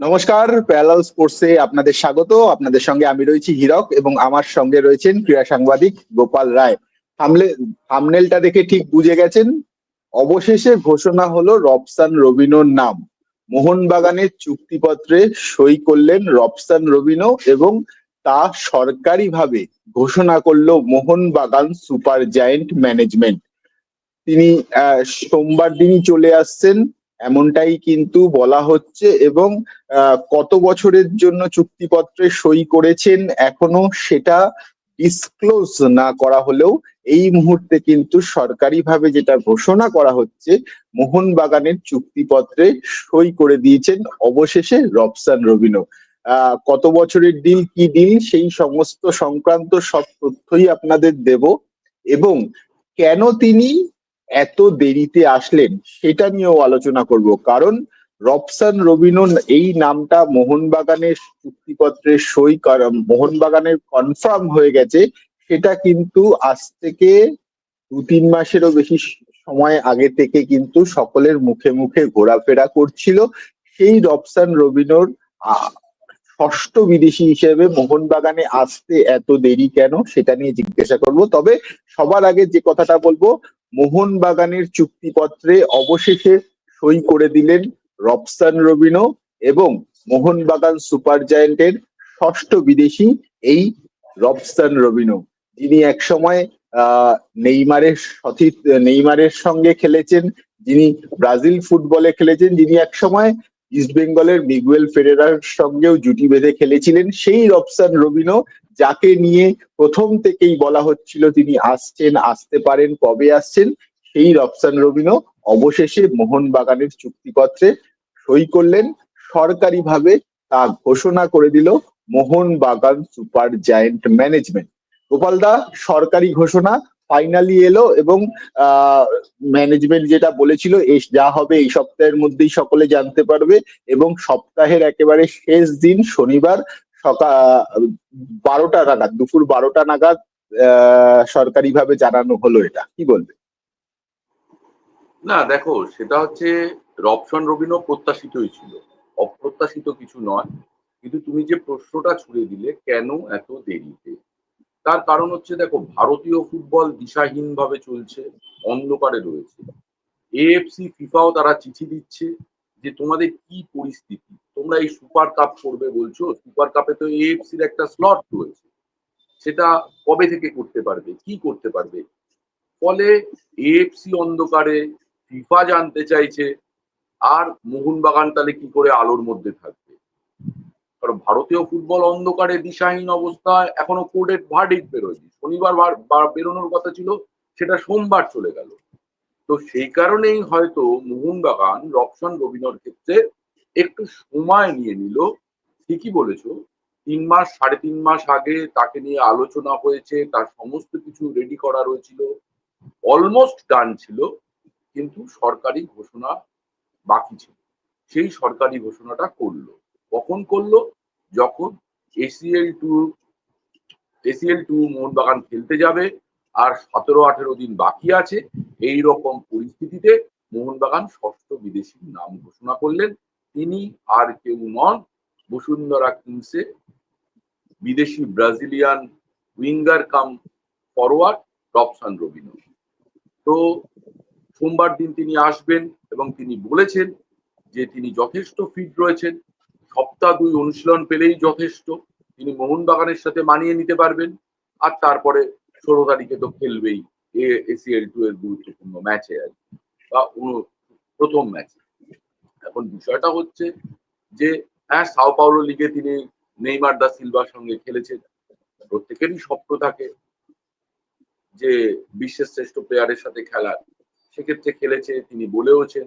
নমস্কার, প্যারালাল স্পোর্টসে আপনাদের স্বাগত। আপনাদের সঙ্গে আমি রয়েছি হীরক এবং আমার সঙ্গে রয়েছেন ক্রীড়া সাংবাদিক গোপাল রায়। থামনেলটা দেখে ঠিক বুঝে গেছেন? অবশেষে ঘোষণা হলো রবসান রবিনোর নাম। মোহনবাগানের চুক্তিপত্রে সই করলেন রবসান রবিনো এবং তা সরকারিভাবে ঘোষণা করল মোহনবাগান সুপার জায়েন্ট ম্যানেজমেন্ট। তিনি সোমবার দিনই চলে আসছেন। এমনটাই কিন্তু বলা হচ্ছে এবং কত বছরের জন্য চুক্তিপত্রে সই করেছেন এখনও সেটা ডিসক্লোজ না করা হলেও এই মুহূর্তে কিন্তু সরকারিভাবে যেটা ঘোষণা করা হচ্ছে, মোহনবাগানের চুক্তিপত্রে সই করে দিয়েছেন অবশেষে রবসান রবিনো কত বছরের ডিল কি ডিল সেই সমস্ত সংক্রান্ত সব তথ্যই আপনাদের দেব এবং কেন তিনি এত দেরিতে আসলেন, সেটা নিয়েও আলোচনা করব। কারণ রবসান রবিনন এই নামটা মোহনবাগানের চুক্তিপত্রে সই মোহনবাগানের কনফার্ম হয়ে গেছে, সেটা কিন্তু আজ থেকে দু তিন মাসেরও বেশি সময় আগে থেকে কিন্তু সকলের মুখে মুখে ঘোরাফেরা করছিল। সেই রবসান রবিনোর ষষ্ঠ বিদেশি হিসেবে মোহনবাগানে আসতে এত দেরি কেন, সেটা নিয়ে জিজ্ঞাসা করব। তবে সবার আগে যে কথাটা বলব মোহনবাগানের চুক্তিপত্রে অবশেষে সই করে দিলেন রবসান রবিনো এবং মোহনবাগান সুপার জায়েন্টের ষষ্ঠ বিদেশি এই রবসান রবিনো যিনি একসময় নেইমারের সঠিক নেইমারের সঙ্গে খেলেছেন, যিনি ব্রাজিল ফুটবলে খেলেছেন, যিনি একসময় ইস্ট বেঙ্গলের মিগুয়েল ফেরেরার সঙ্গেও জুটি বেঁধে খেলেছিলেন, সেই রবসান রবিনো যাকে নিয়ে প্রথম থেকেই বলা হচ্ছিল তিনি আসছেন, আসতে পারেন, কবে আসছেন, সেই রবসান রবিনো অবশেষে মোহনবাগানের চুক্তিপত্রে সই করলেন। সরকারিভাবে তা ঘোষণা করে দিল মোহনবাগান সুপার জায়েন্ট ম্যানেজমেন্ট। গোপালদা সরকারি ঘোষণা ফাইনালি এলো এবং ম্যানেজমেন্ট যেটা বলেছিল যা হবে এই সপ্তাহের মধ্যেই সকলে জানতে পারবে এবং সপ্তাহের একেবারে শেষ দিন শনিবার সকাল বারোটা নাগাদ দুপুর বারোটা নাগাদ আহ, সরকারিভাবে জানানো হলো এটা। কি বলবে? না দেখো সেটা হচ্ছে রবসন রবিনও প্রত্যাশিতই ছিল। অপ্রত্যাশিত কিছু নয় কিন্তু তুমি যে প্রশ্নটা ছুড়ে দিলে কেন এত দেরিতে? তার কারণ হচ্ছে দেখো ভারতীয় ফুটবল দিশাহীন ভাবে চলছে অন্ধকারে রয়েছে। এএফসি ফিফাও তারা চিঠি দিচ্ছে যে তোমাদের কি পরিস্থিতি? তোমরা এই সুপার কাপ করবে বলছো? সুপার কাপে তো এএফসির একটা স্লট রয়েছে। সেটা কবে থেকে করতে পারবে? কি করতে পারবে? ফলে এএফসি অন্ধকারে ফিফা জানতে চাইছে। আর মোহনবাগান তাহলে কি করে আলোর মধ্যে থাকবে? কারণ ভারতীয় ফুটবল অন্ধকারে দিশাহীন অবস্থায় এখনও কোর্টের ভার্ডিক বেরোয়নি। শনিবার বার- বার- বেরোনোর কথা ছিল, সেটা সোমবার চলে গেল। তো সেই কারণেই হয়তো মোহনবাগান রবসন রবিনর ক্ষেত্রে একটু সময় নিয়ে নিল। ঠিকই বলেছ, তিন মাস, সাড়ে তিন মাস আগে তাকে নিয়ে আলোচনা হয়েছে, তার সমস্ত কিছু রেডি করা রয়েছিল অলমোস্ট ডান ছিল, কিন্তু সরকারি ঘোষণা বাকি ছিল। সেই সরকারি ঘোষণাটা করল। কখন করল? যখন ACL two ACL two Mohun Bagan খেলতে যাবে আর সতেরো আঠেরো দিন বাকি আছে। এই রকম পরিস্থিতিতে মোহনবাগান ষষ্ঠ বিদেশির নাম ঘোষণা করলেন। তিনি আর কেউ নন। বসুন্ধরা কিংসে বিদেশি Brazilian winger cum forward Robson Robinho তো সোমবার দিন তিনি আসবেন এবং তিনি বলেছেন যে তিনি যথেষ্ট ফিট রয়েছেন। সপ্তাহ দুই অনুশীলন পেলেই যথেষ্ট। তিনি মোহনবাগানের সাথে মানিয়ে নিতে পারবেন। আর তারপরে ষোলো তারিখে তো খেলবেই এসিএল টু এর গুরুত্বপূর্ণ ম্যাচে আর বা প্রথম ম্যাচে এখন বিষয়টা হচ্ছে যে হ্যাঁ সাও পাওলো লিগে তিনি নেইমার দা সিলভার সঙ্গে খেলেছেন, প্রত্যেকেরই স্বপ্ন থাকে যে বিশ্বের শ্রেষ্ঠ প্লেয়ারের সাথে খেলার, সেক্ষেত্রে খেলেছে, তিনি বলেওছেন।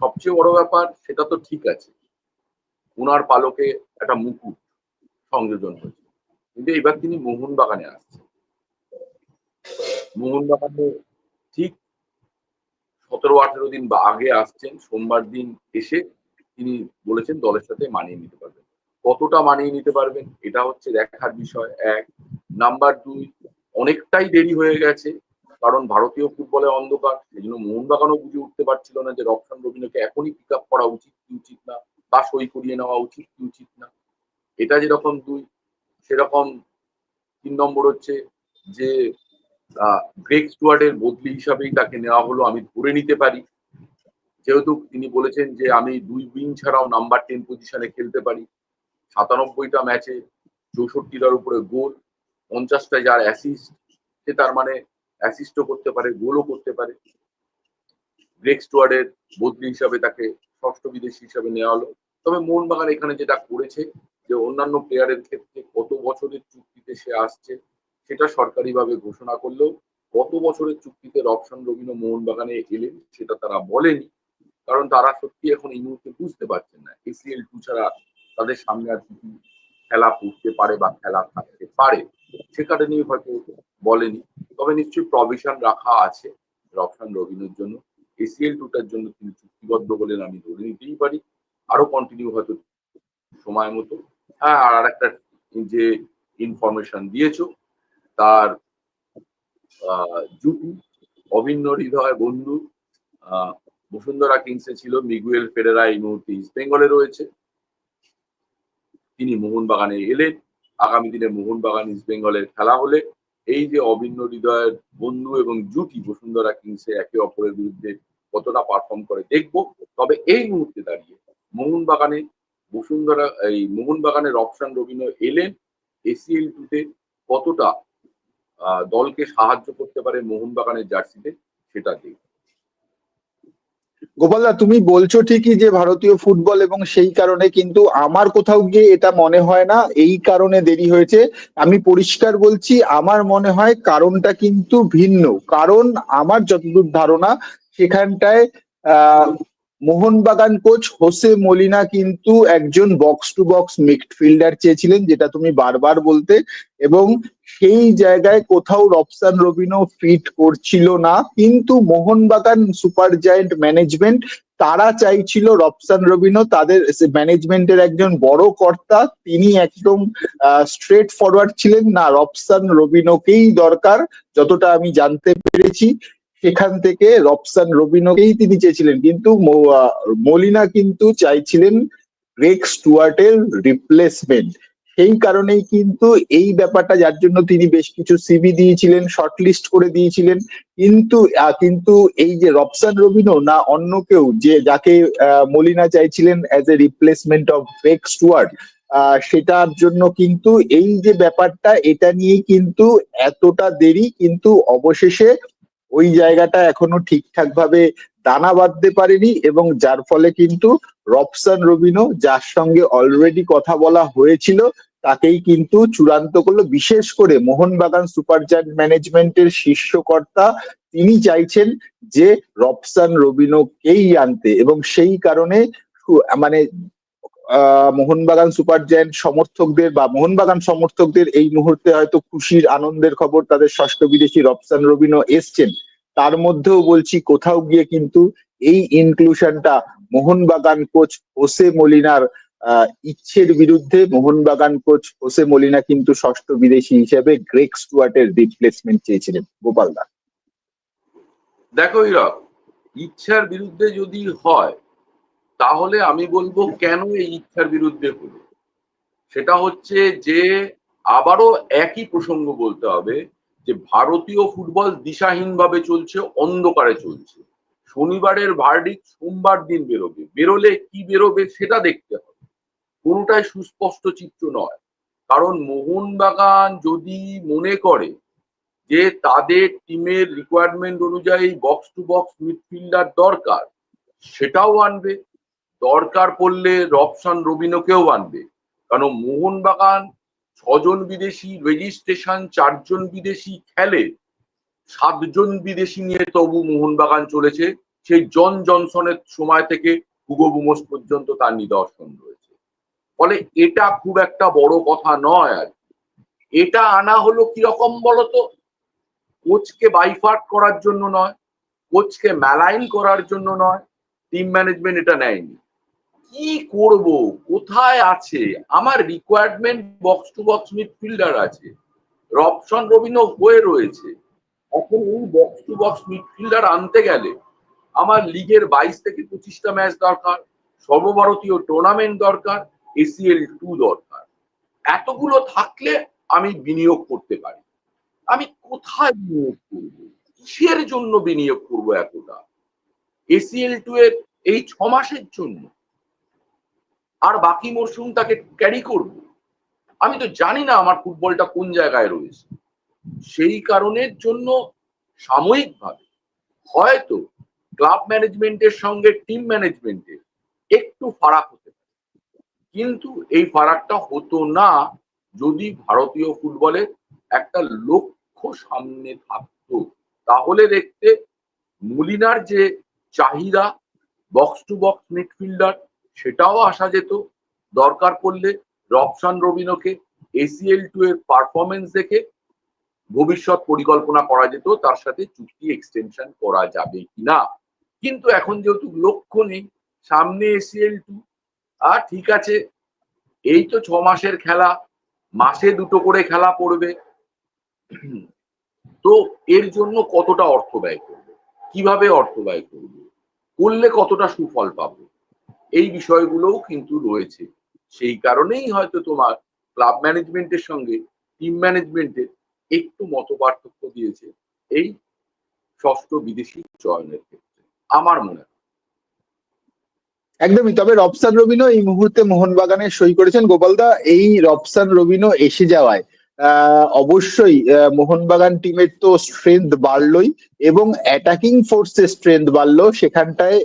সবচেয়ে বড় ব্যাপার, সেটা তো ঠিক আছে ওনার পালকে একটা মুকুট সংযোজন হয়েছে, কিন্তু এবার তিনি মোহনবাগানে আসছেন। মোহনবাগানে ঠিক সতেরো, আঠেরো দিন বা আগে আসছেন, সোমবার দিন এসে তিনি বলেছেন দলের সাথে মানিয়ে নিতে পারবেন। কতটা মানিয়ে নিতে পারবেন, এটা হচ্ছে দেখার বিষয়। এক, নাম্বার দুই, অনেকটাই দেরি হয়ে গেছে, কারণ ভারতীয় ফুটবলে অন্ধকার সেই জন্য মোহনবাগানও বুঝে উঠতে পারছিল না যে রক্ষণ রবীন্দ্রকে এখনই পিক আপ করা উচিত, কি উচিত না, বা সই করিয়ে নেওয়া উচিত, কি উচিত না। এটা যেরকম দুই, সেরকম তিন নম্বর হচ্ছে যে গ্রেক স্টুয়ার্ডের বদলি হিসাবেই তাকে নেওয়া হলো, আমি ধরে নিতে পারি। যেহেতু তিনি বলেছেন যে আমি দুই উইং ছাড়াও নাম্বার টেন পজিশনে খেলতে পারি। সাতানব্বইটা ম্যাচে চৌষট্টিটার উপরে গোল পঞ্চাশটা যার অ্যাসিস্ট সে তার মানে অ্যাসিস্টও করতে পারে গোলও করতে পারে। গ্রেক স্টুয়ার্ডের বদলি হিসাবে তাকে ষষ্ঠ বিদেশি হিসাবে নেওয়া হলো। তবে মোহনবাগান এখানে যেটা করেছে, যে অন্যান্য প্লেয়ারের ক্ষেত্রে কত বছরের চুক্তিতে সে আসছে সেটা সরকারিভাবে ঘোষণা করলেও কত বছরের চুক্তিতে রবশন রবিন মোহনবাগানে এলেন, সেটা তারা বলেনি। কারণ তারা সত্যি এখন এই মুহূর্তে বুঝতে পারছেন না। এসিএল টু ছাড়া তাদের সামনে আর কিছু খেলা পড়তে পারে বা খেলা থাকতে পারে, সে কারণেই হয়তো বলেনি। তবে নিশ্চয়ই প্রভিশন রাখা আছে রবশন রবিনের জন্য। এসিএল টুটার জন্য তিনি চুক্তিবদ্ধ বলেন, আমি ধরে নিতেই পারি। আরও কন্টিনিউ হয়তো সময় মতো। হ্যাঁ আর একটা যে ইনফরমেশন দিয়েছ তার জুটি, অভিন্ন হৃদয় বন্ধু বসুন্ধরা কিংসে ছিল, মিগুয়েল ফেরেরা এই মুহূর্তে ইস্ট বেঙ্গলে রয়েছে। তিনি মোহনবাগানে এলেন। আগামী দিনে মোহনবাগান ইস্ট বেঙ্গলের খেলা হলে এই যে অভিন্ন হৃদয়ের বন্ধু এবং জুটি বসুন্ধরা কিংসে একে অপরের বিরুদ্ধে কতটা পারফর্ম করে দেখব। তবে এই মুহূর্তে দাঁড়িয়ে মোহনবাগানে বসুন্ধরা, এই মোহনবাগানের অপশন রবীন্দ্র এলেন। এসিএল টুতে কতটা দলকে সাহায্য করতে পারে মোহনবাগানের জার্সিতে, সেটা দেখব গোপালদা তুমি বলছো ঠিকই যে ভারতীয় ফুটবল এবং সেই কারণে কিন্তু আমার কোথাও গিয়ে এটা মনে হয় না, এই কারণে দেরি হয়েছে। আমি পরিষ্কার বলছি, আমার মনে হয় কারণটা কিন্তু ভিন্ন। কারণ আমার যতদূর ধারণা, সেখানটায়, ah Mohun Bagan coach Jose Molina কিন্তু একজন বক্স টু বক্স মিডফিল্ডার চেয়েছিলেন, যেটা তুমি বারবার বলতে, এবং সেই জায়গায় কোথাও রবসান রবিনো ফিট করছিল না। কিন্তু মোহনবাগান সুপার জায়েন্ট ম্যানেজমেন্ট তারা চাইছিল রবসান রবিনো তাদের ম্যানেজমেন্টের একজন বড় কর্তা, তিনি একদম স্ট্রেট ফরওয়ার্ড ছিলেন। না রবসান রবিনোকেই দরকার, যতটা আমি জানতে পেরেছি। সেখান থেকে রবসান রবিনোকেই তিনি চেয়েছিলেন। কিন্তু মলিনা কিন্তু চাইছিলেন গ্রেক স্টুয়ার্টের রিপ্লেসমেন্ট। সেই কারণেই কিন্তু এই ব্যাপারটা, যার জন্য তিনি বেশ কিছু সিবি দিয়েছিলেন, শর্টলিস্ট করে দিয়েছিলেন। কিন্তু কিন্তু এই যে রবসান রবিনো না অন্য কেউ, যে, যাকে মলিনা চাইছিলেন as a replacement of Greg Stewart সেটার জন্য কিন্তু এই যে ব্যাপারটা, এটা নিয়েই কিন্তু এতটা দেরি, কিন্তু অবশেষে ওই জায়গাটা এখনও ঠিকঠাক ভাবে দানা বাঁধতে পারেনি এবং যার ফলে কিন্তু রবসান রবিনো যার সঙ্গে অলরেডি কথা বলা হয়েছিল, তাকেই কিন্তু চূড়ান্ত করল। বিশেষ করে মোহনবাগান সুপার জায়ান্ট ম্যানেজমেন্টের শীর্ষকর্তা তিনি চাইছেন যে রবসান রবিনোকেই আনতে এবং সেই কারণে মানে মোহনবাগান সুপার জায়ান্ট সমর্থকদের বা মোহনবাগান সমর্থকদের এই মুহূর্তে হয়তো খুশির, আনন্দের খবর তাদের ষষ্ঠ বিদেশি রবসান রবিনো এসছেন। তার মধ্যেও বলছি, কোথাও গিয়ে কিন্তু এই ইনক্লুশনটা মোহনবাগান কোচ হোসে মলিনার ইচ্ছের বিরুদ্ধে মোহনবাগান কোচ হোসে মলিনা কিন্তু ষষ্ঠ বিদেশি হিসেবে গ্রেক স্টুয়ার্টের রিপ্লেসমেন্ট চেয়েছিলেন। গোপাল দা। দেখো ইচ্ছার বিরুদ্ধে যদি হয় তাহলে আমি বলব কেন এই ইচ্ছার বিরুদ্ধে হলো? সেটা হচ্ছে যে আবারও একই প্রসঙ্গ বলতে হবে যে ভারতীয় ফুটবল দিশাহীনভাবে চলছে, অন্ধকারে চলছে। শনিবারের ভার্ডিক সোমবার দিন বেরোবে। বেরোলে কি বেরোবে সেটা দেখতে হবে। কোনোটাই সুস্পষ্ট চিত্র নয়। কারণ মোহনবাগান যদি মনে করে যে তাদের টিমের রিকোয়ারমেন্ট অনুযায়ী বক্স টু বক্স মিডফিল্ডার দরকার, সেটাও আনবে। দরকার পড়লে রবসান রবিনোকেও আনবে। কারণ মোহনবাগান ছজন বিদেশি রেজিস্ট্রেশন চারজন বিদেশি খেলে, সাতজন বিদেশি নিয়ে তবু মোহনবাগান চলেছে। সেই জন জনসনের সময় থেকে হুগো পর্যন্ত তার নিদর্শন রয়েছে। ফলে এটা খুব একটা বড় কথা নয় আর। এটা আনা হলো কীরকম বলতো? কোচকে বাইফার্ট করার জন্য নয়, কোচকে ম্যালাইন করার জন্য নয় টিম ম্যানেজমেন্ট এটা নেয়নি। কি করব? কোথায় আছে? আমার requirement box to box midfielder আছে। রবসন রবীন্দ্র হয়ে রয়েছে। এখন এই বক্স টু বক্স মিডফিল্ডার আনতে গেলে আমার লিগের বাইশ থেকে পঁচিশটা ম্যাচ দরকার, সর্বভারতীয় টুর্নামেন্ট দরকার এসিএল টু দরকার। এতগুলো থাকলে আমি বিনিয়োগ করতে পারি। আমি কোথায় বিনিয়োগ করব? কিসের জন্য বিনিয়োগ করব এতটা? এসিএল টু এর এই ছ মাসের জন্য। আর বাকি মরশুম তাকে ক্যারি করব। আমি তো জানি না আমার ফুটবলটা কোন জায়গায় রয়েছে। সেই কারণের জন্য সাময়িকভাবে হয়তো ক্লাব ম্যানেজমেন্টের সঙ্গে টিম ম্যানেজমেন্টের একটু ফারাক হতে পারে। কিন্তু এই ফারাকটা হতো না যদি ভারতীয় ফুটবলের একটা লক্ষ্য সামনে থাকতো। তাহলে দেখতে মুলিনার যে চাহিদা বক্স টু বক্স মিডফিল্ডার সেটাও আসা যেত। দরকার পড়লে রবসান রবিনোকে এসিএল টু এর পারফরমেন্স দেখে ভবিষ্যৎ পরিকল্পনা করা যেত, তার সাথে চুক্তি এক্সটেনশন করা যাবে কিনা। কিন্তু এখন যেহেতু লক্ষ্য নেই, সামনে এসিএল টু আর ঠিক আছে, এই তো ছ মাসের খেলা, মাসে দুটো করে খেলা পড়বে। তো এর জন্য কতটা অর্থ ব্যয় করবে? কীভাবে অর্থ ব্যয় করবে? করলে কতটা সুফল পাবো? এই বিষয়গুলোও কিন্তু রয়েছে। সেই কারণেই হয়তো তোমার ক্লাব ম্যানেজমেন্টের সঙ্গে টিম ম্যানেজমেন্টের একটু মত পার্থক্য দিয়েছে এই ষষ্ঠ বিদেশি চয়নের ক্ষেত্রে। আমার মনে হয়। একদমই, তবে রবসান রবিনো এই মুহূর্তে মোহনবাগানে সই করেছেন। গোপালদা, এই রবসান রবিনো এসে যাওয়ায় অবশ্যই মোহনবাগান টিমের তো স্ট্রেংথ বাড়লোই এবং অ্যাটাকিং ফোর্সের স্ট্রেংথ বাড়লো। সেখানটায়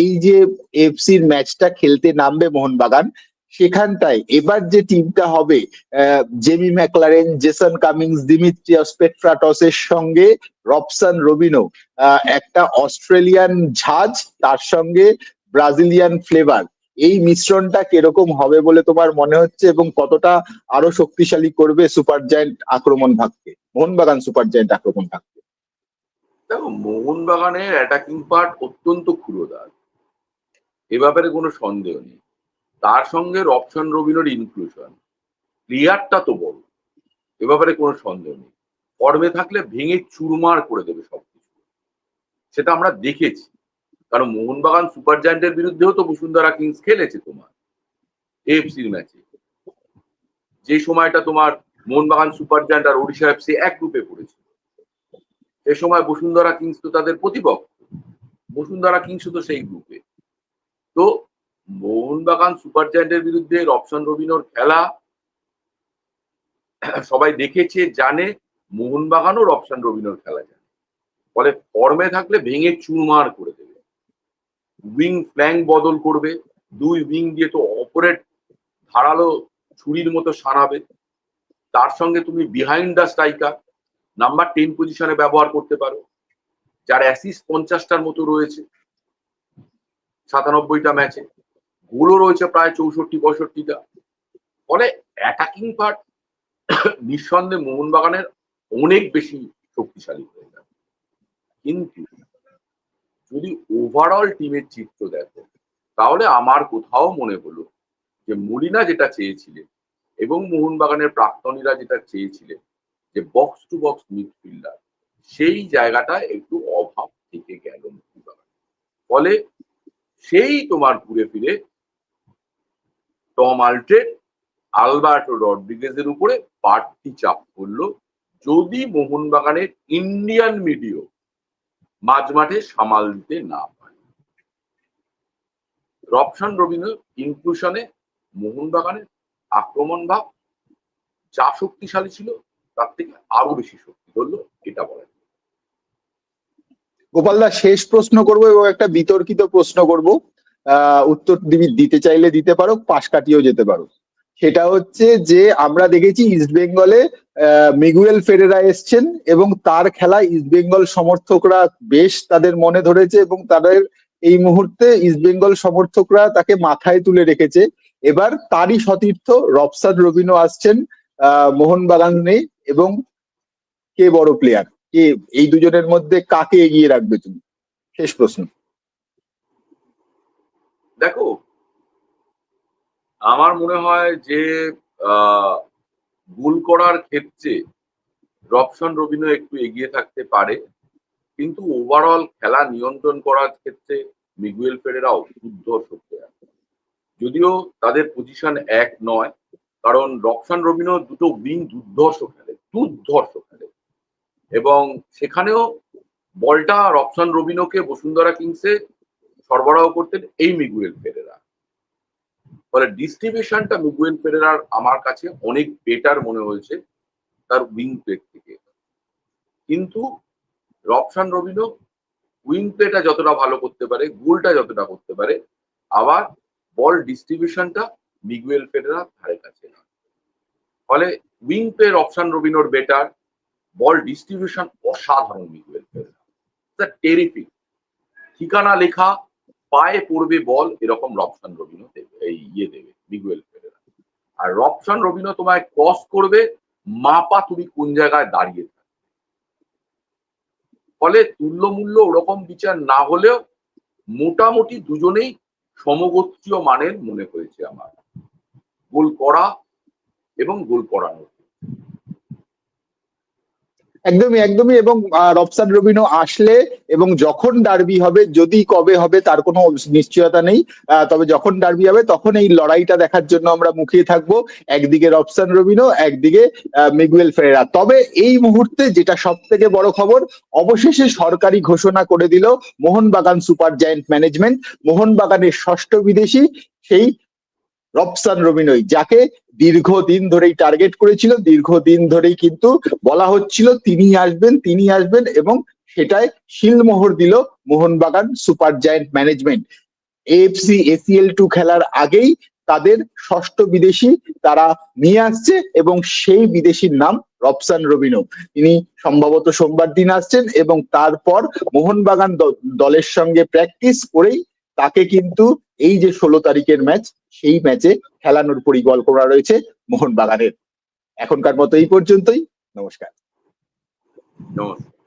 এই যে এফসির ম্যাচটা খেলতে নামবে মোহনবাগান, সেখানটায় এবার যে টিমটা হবে Jamie Maclaren Jason Cummings Dimitrios পেট্রাটসের সঙ্গে রবসান রবিনো একটা অস্ট্রেলিয়ান ঝাঁজ তার সঙ্গে ব্রাজিলিয়ান ফ্লেভার এই মিশ্রণটা কীরকম হবে বলে তোমার মনে হচ্ছে এবং কতটা আরও শক্তিশালী করবে সুপার জায়েন্ট আক্রমণ ভাগকে? মোহনবাগান সুপার জায়েন্ট আক্রমণ ভাগকে। দেখো, মোহনবাগানের অ্যাটাকিং পার্ট অত্যন্ত ক্ষুরোদার এ ব্যাপারে কোনো সন্দেহ নেই। তার সঙ্গে রপশন রবিনোর ইনক্লুশন প্লেয়ারটা তো বড়। এ ব্যাপারে কোনো সন্দেহ নেই। ফর্মে থাকলে ভেঙে চুরমার করে দেবে সবকিছু। সেটা আমরা দেখেছি। কারণ মোহনবাগান সুপার জায়ান্টের বিরুদ্ধেও তো বসুন্ধরা কিংস খেলেছে তোমার এফসির ম্যাচে যে সময়টা তোমার মোহনবাগান সুপার জায়ান্ট আর ওড়িশা এফসি এক গ্রুপে পড়েছিল সে সময় বসুন্ধরা কিংস তো তাদের প্রতিপক্ষ, বসুন্ধরা কিংস তো সেই গ্রুপে তো মোহনবাগান সুপার জায়ান্টের বিরুদ্ধে রপশন রবিনোর খেলা, সবাই দেখেছে, জানে, মোহনবাগানও রপশন রবিনোর খেলা জানে। ফলে ফর্মে থাকলে ভেঙে চুরমার করে উইং ফ্ল্যাঙ্ক বদল করবে, দুই উইং দিয়ে তো অপারেট ধারালো ছুরির মতো সারাবে। তার সঙ্গে তুমি behind the striker number ten পজিশনে ব্যবহার করতে পারো। যার অ্যাসিস্ট পঞ্চাশটার মতো রয়েছে সাতানব্বইটা ম্যাচে গোলও রয়েছে প্রায় চৌষট্টি, পঁয়ষট্টিটা। ফলে অ্যাটাকিং পার্ট নিঃসন্দেহে মোহনবাগানের অনেক বেশি শক্তিশালী হয়ে যাবে। কিন্তু যদি ওভারঅল টিমের চিত্র দেখো, তাহলে আমার কোথাও মনে হলো যে মুলিনা যেটা চেয়েছিলেন এবং মোহনবাগানের প্রাক্তনীরা যেটা চেয়েছিলেন যে বক্স টু বক্স মিডফিল্ডার সেই জায়গাটা একটু অভাব থেকে গেল মোহনবাগান। ফলে সেই তোমার ঘুরে ফিরে টম আলট্রেড, আলবার্টো রড্রিগেজের উপরে বাড়তি চাপ পড়ল। যদি মোহনবাগানের ইন্ডিয়ান মিডিও মাঝমাঠে সামাল দিতে না পারে। রপশন রবীন্দ্র ইনক্লুশনে মোহনবাগানের আক্রমণ ভাব যা শক্তিশালী ছিল, তার থেকে আরও বেশি শক্তি ধরলো এটা বলা। গোপালদা শেষ প্রশ্ন করব এবং একটা বিতর্কিত প্রশ্ন করব। উত্তর দিবি- দিতে চাইলে দিতে পারো, পাশ কাটিয়েও যেতে পারো। সেটা হচ্ছে যে, আমরা দেখেছি ইস্ট বেঙ্গলে মিগুয়েল ফেরেরা এসছেন এবং তার খেলা ইস্ট বেঙ্গল সমর্থকরা বেশ তাদের মনে ধরেছে এবং তাদের এই মুহূর্তে ইস্ট বেঙ্গল সমর্থকরা তাকে মাথায় তুলে রেখেছে। এবার তারই সতীর্থ রবসাদ রবিনো আসছেন মোহনবাগানে এবং কে বড় প্লেয়ার কে, এই দুজনের মধ্যে কাকে এগিয়ে রাখবে তুমি? শেষ প্রশ্ন। দেখো, আমার মনে হয় যে গোল করার ক্ষেত্রে রপশন রবিনো একটু এগিয়ে থাকতে পারে, কিন্তু ওভারঅল খেলা নিয়ন্ত্রণ করার ক্ষেত্রে মিগুয়েল ফেরেরাও দুর্ধর্ষ প্লেয়ার যদিও তাদের পজিশন এক নয়, কারণ রকশান রবিনো দুটো উইং দুর্ধর্ষ খেলে দুর্ধর্ষ খেলে। এবং সেখানেও বলটা রকশান রবিনোকে বসুন্ধরা কিংসে সরবরাহ করতেন এই মিগুয়েল ফেরেরা। ফলে ডিস্ট্রিবিউশনটা মিগুয়েল ফেরেরার আমার কাছে অনেক বেটার মনে হয়েছে তার উইং প্লেট থেকে। কিন্তু রকশান রবিনো উইং প্লেটা যতটা ভালো করতে পারে, গোলটা যতটা করতে পারে, আবার বল ডিস্ট্রিবিউশনটা মিগুয়েল ফেরেরা ধারে কাছে না ফলে উইং প্লের অপশন রবিনোর বেটার বল ডিস্ট্রিবিউশন অসাধারণ মিগুয়েল ফেরেরা টেরিফিক ঠিকানা লেখা পায়ে পড়বে বল, এরকম রপশন রবিনো দেবে, এই ইয়ে দেবে মিগুয়েল ফেরেরা। আর রপশন রবিনো তোমায় ক্রস করবে, মাপা তুমি কোন জায়গায় দাঁড়িয়ে থাকবে। ফলে তুল্যমূল্য ওরকম বিচার না হলেও মোটামুটি দুজনেই সমগোত্রীয় মানের মনে হয়েছে আমার। গোল করা এবং গোল করানো একদমই একদমই। এবং রবসান রবিনো আসলে এবং যখন ডার্বি হবে, যদি কবে হবে তার কোনো নিশ্চয়তা নেই। তবে যখন ডার্বি হবে তখন এই লড়াইটা দেখার জন্য আমরা মুখিয়ে থাকব। একদিকে রবসান রবিনো একদিকে মিগুয়েল ফেরেরা। তবে এই মুহূর্তে যেটা সব থেকে বড় খবর, অবশেষে সরকারি ঘোষণা করে দিল মোহনবাগান সুপার জায়েন্ট ম্যানেজমেন্ট। মোহনবাগানের ষষ্ঠ বিদেশি, সেই রবসান রবিনই যাকে দীর্ঘদিন ধরেই টার্গেট করেছিল, দীর্ঘদিন ধরেই কিন্তু বলা হচ্ছিল তিনি আসবেন তিনি আসবেন এবং সেটায় শিলমোহর দিল Mohun Bagan super giant management. AFC ACL two খেলার আগেই তাদের ষষ্ঠ বিদেশি তারা নিয়ে আসছে এবং সেই বিদেশির নাম রবসান রবিনো তিনি সম্ভবত সোমবার দিন আসছেন এবং তারপর মোহনবাগান দলের সঙ্গে প্র্যাকটিস করেই তাকে কিন্তু এই যে ষোলো তারিখের ম্যাচ সেই ম্যাচে খেলানোর পরিকল্পনা রয়েছে মোহনবাগানের। এখনকার মতো এই পর্যন্তই। নমস্কার। নমস্কার।